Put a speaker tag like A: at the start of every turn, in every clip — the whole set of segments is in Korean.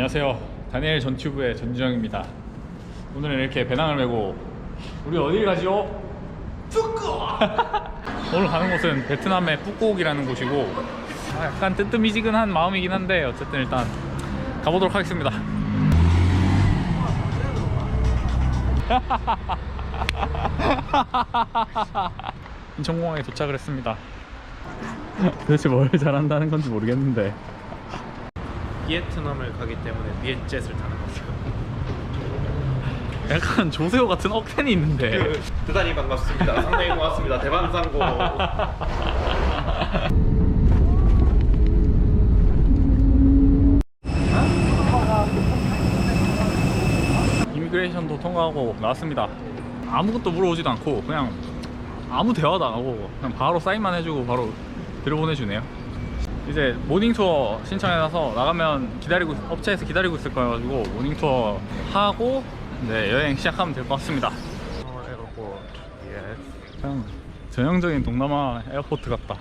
A: 안녕하세요. 다니엘 전튜브의 전주영입니다. 오늘은 이렇게 배낭을 메고 우리 어딜 가지요? 푸꾸옥! 오늘 가는 곳은 베트남의 푸꾸옥이라는 곳이고 아, 약간 뜨뜻미지근한 마음이긴 한데 어쨌든 일단 가보도록 하겠습니다. 인천공항에 도착을 했습니다. 도대체 뭘 잘한다는 건지 모르겠는데
B: 비에트남을 가기 때문에 비엔젯을 타는 거죠.
A: 약간 조세호 같은 억텐이 있는데
B: 대단히 반갑습니다. 상당히 고맙습니다. 대반상고.
A: 이미그레이션도 통과하고 나왔습니다 아무것도 물어보지도 않고 그냥 아무 대화도 안 하고 그냥 바로 사인만 해주고 바로 들여보내주네요 이제 모닝 투어 신청해놔서 나가면 기다리고 업체에서 기다리고 있을 거여가지고 모닝 투어 하고 네, 여행 시작하면 될 것 같습니다. 그냥 전형적인 동남아 에어포트 같다.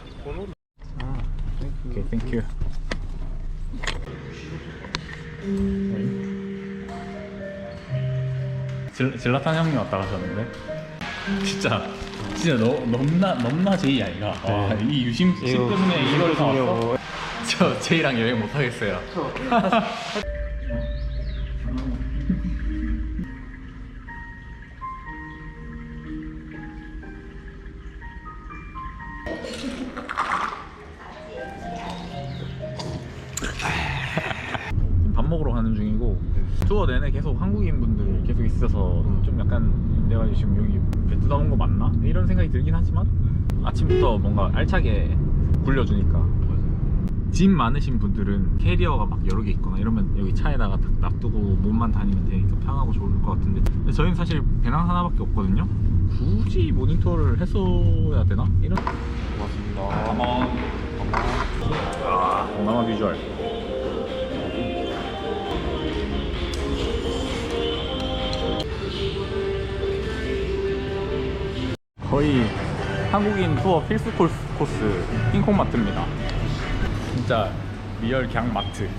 A: 오케이 땡큐 질, 질라탄 형님 왔다 가셨는데? 진짜 진짜 너, 넘나 넘나 제이 아이가. 와, 이 유심 씨 때문에 이걸 다
B: 이거
A: 왔어? 저 제이랑 여행 못 하겠어요. 밥 먹으러 가는 중이고 투어 내내 계속 한국인 분들 계속 있어서 좀 약간 내가 지금 여기 베트남 온거 맞나? 이런 생각이 들긴 하지만 아침부터 뭔가 알차게 굴려주니까 짐 많으신 분들은 캐리어가 막 여러 개 있거나 이러면 여기 차에다가 딱 놔두고 몸만 다니면 되니까 편하고 좋을 것 같은데. 근데 저희는 사실 배낭 하나밖에 없거든요. 굳이 모니터를 했어야 되나? 이런.
B: 고맙습니다.
A: 가만 아 동남아 비주얼. 거의 한국인 투어 필수 코스, 코스 킹콩 마트입니다 진짜 리얼 갱 마트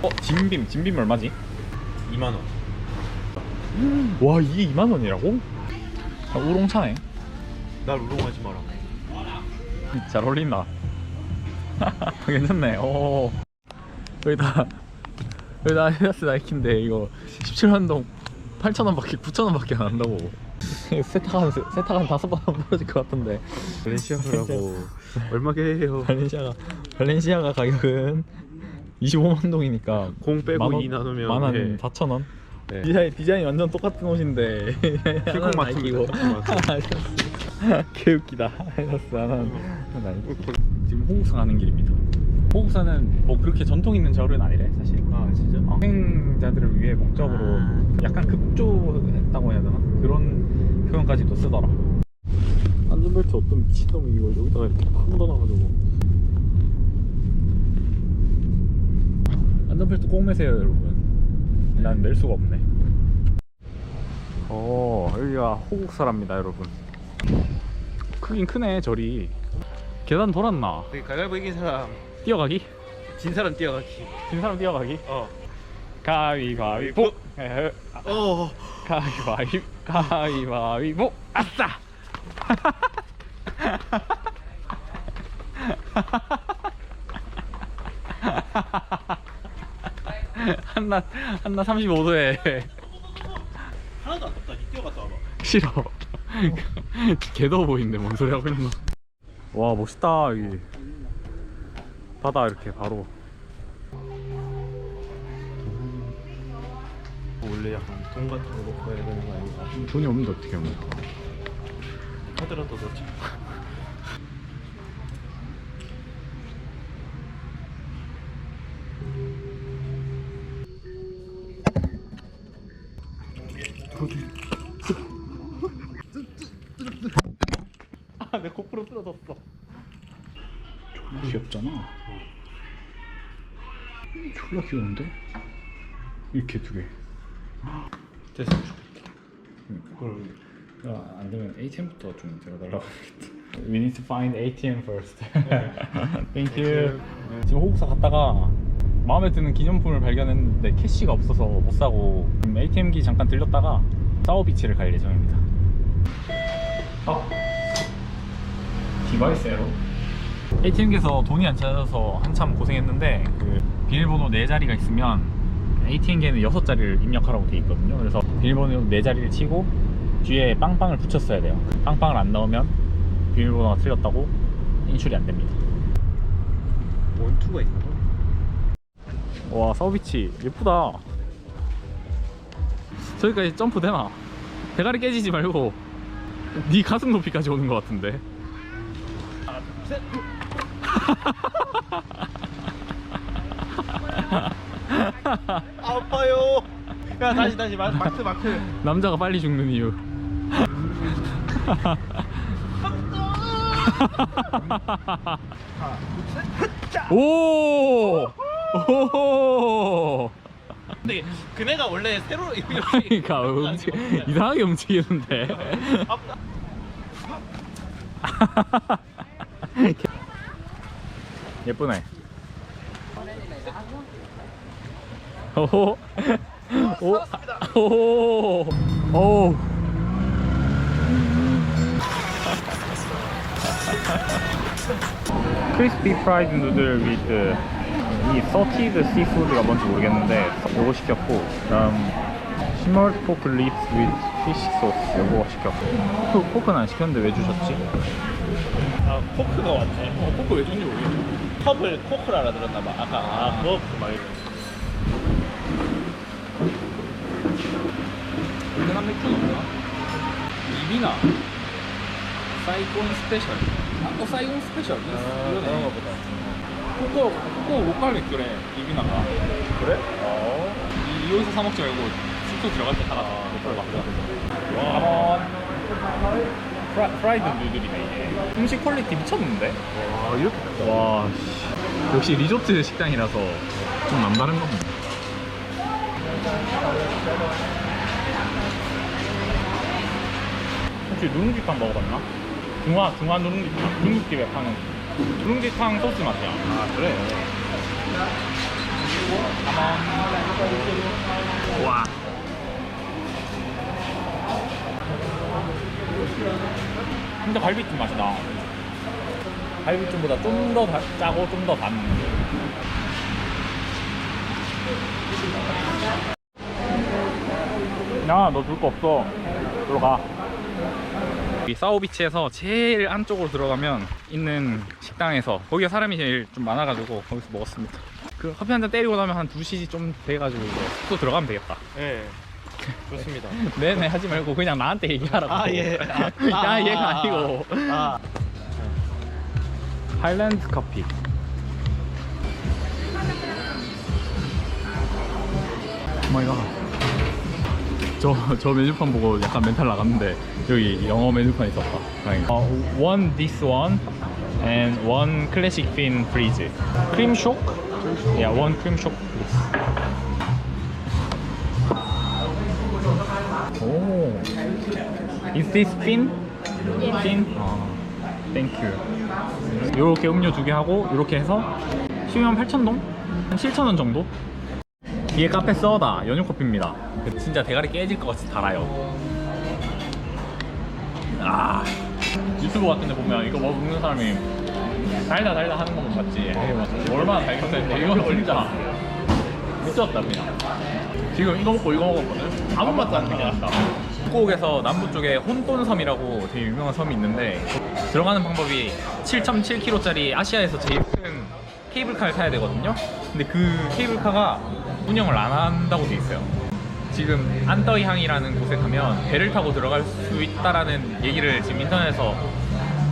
A: 어? 진빔 진빔 얼마지?
B: 2만 원.
A: 와 이게 2만원이라고? 아, 우롱차네
B: 날 우롱하지 마라.
A: 잘 어울린다. 괜찮네. 오. 여기다 여기다 아디다스 나이키인데 이거 17만 동 8천 원밖에 9천 원밖에 안 한다고. 세탁 한 세탁 한 다섯 번 하면 떨어질 것 같은데.
B: 발렌시아가라고 얼마게 해요?
A: 발렌시아가 발렌시아가 가격은 25만 동이니까
B: 공 빼고
A: 만 원-
B: 이 나누면
A: 만한
B: 네.
A: 4천 원.
B: 네.
A: 디자인 디자인이 완전 똑같은 옷인데 하나는 나이키고 개웃기다. 아이다스 하나는 나이키. 지금 호국산 가는 길입니다. 호국산은 뭐 그렇게 전통 있는 절은 아니래 사실.
B: 아 진짜?
A: 어, 여행자들을 위해 목적으로
B: 아.
A: 약간 급조했다고 해야 되나? 그런 표현까지도 쓰더라. 안전벨트 어떤 미친놈이 이걸 여기다가 이렇게 팍 묻어놔가지고. 안전벨트 꼭 매세요 여러분. 난낼 수가 없네. 어 여기가 호국사랍니다 여러분. 크긴 크네 절이. 계단 돌았나?
B: 되게 가위바위보 이긴 사람
A: 뛰어가기?
B: 진 사람 뛰어가기.
A: 진 사람 뛰어가기?
B: 어.
A: 가위바위보.
B: 어.
A: 가위바위 가위바위보 아싸 한나 한나 35도에
B: 하나도 안 덥다. 니 뛰어갔다 와봐.
A: 싫어 개더워 보이는데 뭔 소리 하고 있는 거 와 멋있다 여기 바다 이렇게 바로
B: 원래 약간 돈 같은 거 넣고 해야 되는 거 아닌가?
A: 돈이 없는데 어떻게 하면
B: 카드라도 넣자.
A: 아내 고프로 쓰러졌어 귀엽잖아 졸라 귀여운데? 이렇게 두개
B: 됐으면 좋겠다.
A: 그걸 야, 안 되면 ATM부터 좀 데려달라고 하겠다 We need to find ATM first Thank you 지금 호국사 갔다가 마음에 드는 기념품을 발견했는데 캐시가 없어서 못 사고 ATM기 잠깐 들렸다가 사우비치를 갈 예정입니다. 아, 디바이스 에러. ATM기에서 돈이 안 찾아서 한참 고생했는데 그 비밀번호 4자리가 있으면 ATM기에는 6자리를 입력하라고 돼 있거든요. 그래서 비밀번호 4자리를 치고 뒤에 빵빵을 붙였어야 돼요. 빵빵을 안 넣으면 비밀번호가 틀렸다고 인출이 안 됩니다.
B: 원투가 있나 봐.
A: 와 서비치 예쁘다 저기까지 점프 되나? 대가리 깨지지 말고 네 가슴 높이까지 오는 것 같은데
B: 아파요. 야 다시 다시 마, 마크 마크.
A: 남자가 빨리 죽는 이유 오! 오!
B: 근데 그네가 원래 새로
A: 그러니까 움직 이상하게 움직이는데 예쁘네 오호 오 오. 오. 크리스피 프라이드 누들 위드 이 서티드 시푸드가 뭔지 모르겠는데 요거 시켰고 그다음 시멀 포크 립스 위드 피쉬 소스 요거 시켰고 포- 포크는 안 시켰는데 왜 주셨지?
B: 아 코크가 왔네.
A: 어, 포크 왜 줬는지 모르겠네
B: 컵을 코크를 알아들었나 봐. 아까 아 그거 말.
A: 베트남 맥주는 없나? 이비나 사이곤 스페셜. 아, 어 사이곤 스페셜.
B: 그런가 보다.
A: 코코 코코 로컬 맥주래 이비나가.
B: 그래?
A: 어. 이, 여기서 사 먹지 말고 숙소 들어갈 때 사라 로컬 막자 와. 프라, 프라이드 누들이네. 이게 음식 퀄리티 미쳤는데?
B: 와 이렇게
A: 와 씨. 역시 리조트 식당이라서 좀 남다른 겁니다 혹시 누룽지탕 먹어봤나? 중화 중화 누룽지탕 중국집에 파는 누룽지탕 소스 맛이야
B: 아 그래.
A: 와 진짜 갈비찜 맛이다 갈비찜보다 좀 더 짜고 좀 더 단. 야, 너 줄 거 없어. 들어가. 이 사우비치에서 제일 안쪽으로 들어가면 있는 식당에서 거기가 사람이 제일 좀 많아가지고 거기서 먹었습니다. 그 커피 한 잔 때리고 나면 한 2시 좀 돼가지고 이제 숙소 들어가면 되겠다.
B: 네. 좋습니다.
A: 네네 하지 말고 그냥 나한테 얘기하라고.
B: 아, 예. 아,
A: 야
B: 아,
A: 얘가
B: 아,
A: 아니고.
B: 아.
A: 하일랜드 커피. 오마이갓. 저, 저 메뉴판 보고 약간 멘탈 나갔는데 여기 영어 메뉴판 있었다. 다행이다. 어, one this one and one classic fin freeze. Cream shock? Yeah, one cream shock please. 오. Is this fin? fin? 아, thank you. 요렇게 음료 두 개 하고 요렇게 해서 10만 8천 동? 한 7천 원 정도? 이게 카페 써다 연유 커피입니다. 진짜 대가리 깨질 것 같이 달아요. 아 유튜브 같은 데 보면 이거 뭐 먹는 사람이 달다 달다 하는 것만 봤지. 얼마나 달겠는데 이거 진짜 그냥. 지금 이거 먹고 이거 먹었거든. 아무 맛도 안 나게 한다. 북곡에서 남부 쪽에 혼돈섬이라고 되게 유명한 섬이 있는데 들어가는 방법이 7.7km짜리 아시아에서 제일 큰 케이블카를 타야 되거든요. 근데 그 케이블카가 운영을 안 한다고 돼 있어요. 지금 안떠이항이라는 곳에 가면 배를 타고 들어갈 수 있다라는 얘기를 지금 인터넷에서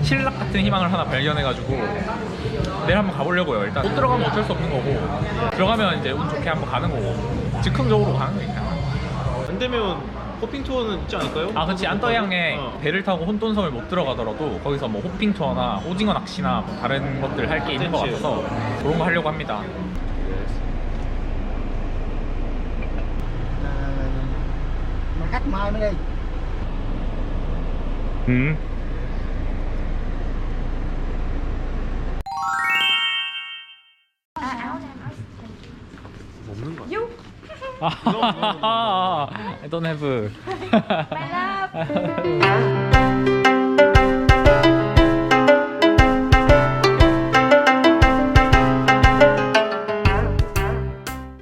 A: 신락 같은 희망을 하나 발견해가지고 내일 한번 가보려고요. 일단 못 들어가면 어쩔 수 없는 거고 들어가면 이제 운 좋게 한번 가는 거고 즉흥적으로 가는 거니까.
B: 안 되면 호핑 투어는 있지 않을까요?
A: 아, 그렇지. 안떠양에
B: 어.
A: 배를 타고 혼돈섬을 못 들어가더라도 거기서 뭐 호핑 투어나 오징어 낚시나 뭐 다른 것들 할 게 있는 것
B: 콘텐츠.
A: 같아서 그런 거 하려고 합니다.
C: khách mai mới đi
B: ừ.
D: You.
A: I don't have.
D: My love.